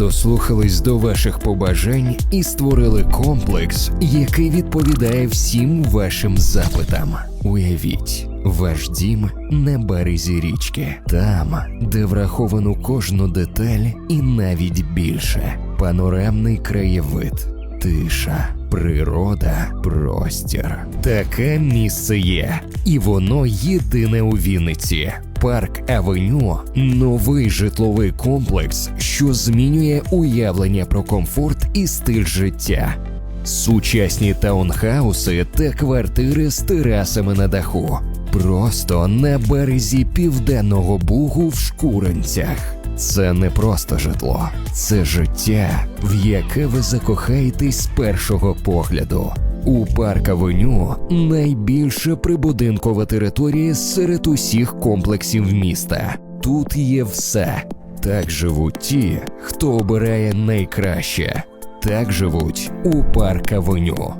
дослухались до ваших побажань і створили комплекс, який відповідає всім вашим запитам. Уявіть, ваш дім на березі річки, там, де враховано кожну деталь і навіть більше. Панорамний краєвид, тиша, природа, простір. Таке місце є, і воно єдине у Вінниці. Парк Авеню новий житловий комплекс, що змінює уявлення про комфорт і стиль життя. Сучасні таунхауси та квартири з терасами на даху. Просто на березі південного бугу в шкуринцях. Це не просто житло, це життя, в яке ви закохаєтесь з першого погляду. У парк Авеню найбільша прибудинкова територія серед усіх комплексів міста. Тут є все. Так живуть ті, хто обирає найкраще. Так живуть у парк Авеню.